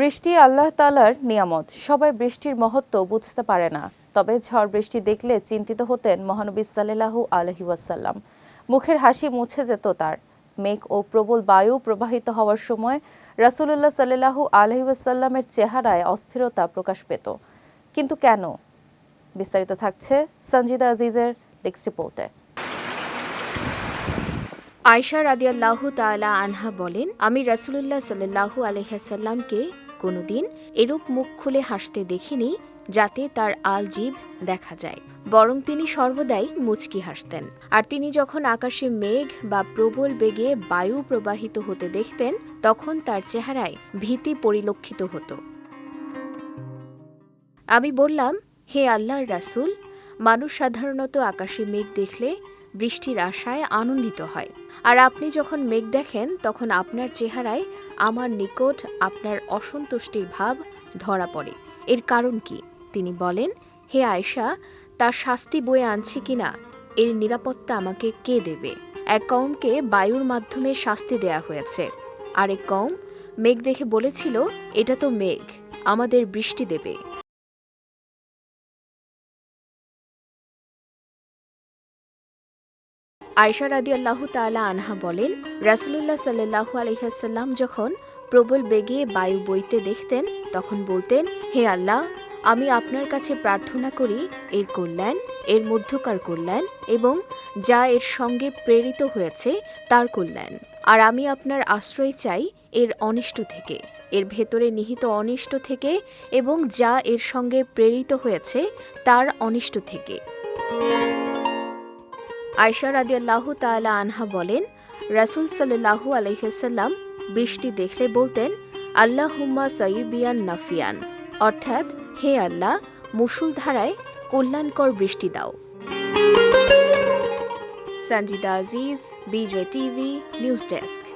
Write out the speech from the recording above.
বৃষ্টি আল্লাহ তালার নিয়ামত। সবাই বৃষ্টির মহত্ব বুঝতে পারে না। তবে ঝড় বৃষ্টি দেখলে চিন্তিত হতেন মহানবী সাল্লাহু আলহি ওয়াসাল্লাম। মুখের হাসি মুছে যেত তার। মেঘ ও প্রবল বায়ু প্রবাহিত হওয়ার সময় রাসূলুল্লাহ সাল্লাহু আলহি ওয়াসাল্লামের চেহারায় অস্থিরতা প্রকাশ পেত। কিন্তু কেন? বিস্তারিত থাকছে সঞ্জিদা আজিজের নেক্সট রিপোর্টে। আয়শা রাদিয়াল্লাহু তাআলা আনহা বলেন, আমি রাসূলুল্লাহ সাল্লাল্লাহু কোনোদিন এরূপ মুখ খুলে হাসতে দেখিনি যাতে তার আল জিভ দেখা যায়। বরং তিনি সর্বদাই মুচকি হাসতেন। আর তিনি যখন আকাশে মেঘ বা প্রবল বেগে বায়ু প্রবাহিত হতে দেখতেন, তখন তার চেহারায় ভীতি পরিলক্ষিত হতো। আমি বললাম, হে আল্লাহর রাসূল, মানুষ সাধারণত আকাশে মেঘ দেখলে বৃষ্টির আশায় আনন্দিত হয়। আর আপনি যখন মেঘ দেখেন, তখন আপনার চেহারায় আমার নিকট আপনার অসন্তুষ্টির ভাব ধরা পড়ে। এর কারণ কি? তিনি বলেন, হে আয়শা, তার শাস্তি বয়ে আনছে কিনা? এর নিরাপত্তা আমাকে কে দেবে? এক কওমকে বায়ুর মাধ্যমে শাস্তি দেয়া হয়েছে। আরেক কওম, মেঘ দেখে বলেছিল, এটা তো মেঘ, আমাদের বৃষ্টি দেবে আয়সা রাদি আল্লাহ তালা আনহা বলেন, রাসুলুল্লাহ সাল্লাহু আলহাসাল্লাম যখন প্রবল বেগে বায়ু বইতে দেখতেন, তখন বলতেন, হে আল্লাহ, আমি আপনার কাছে প্রার্থনা করি, এর কল্যাণ, এর মধ্যকার কল্যাণ এবং যা এর সঙ্গে প্রেরিত হয়েছে, তার কল্যাণ। আর আমি আপনার আশ্রয় চাই এর অনিষ্ট থেকে, এর ভেতরে নিহিত অনিষ্ট থেকে এবং যা এর সঙ্গে প্রেরিত হয়েছে, তার অনিষ্ট থেকে। আয়সা রাদিয়াল্লাহু তালা আনহা বলেন, রাসুল সাল্লাহু আলাইহাল্লাম বৃষ্টি দেখলে বলতেন আল্লাহ হুম্মা সাইবিয়ান নাফিয়ান। অর্থাৎ, হে আল্লাহ মুসুলধারায় কল্যাণকর বৃষ্টি দাও। Sanjida Aziz, Bijoy TV, news desk.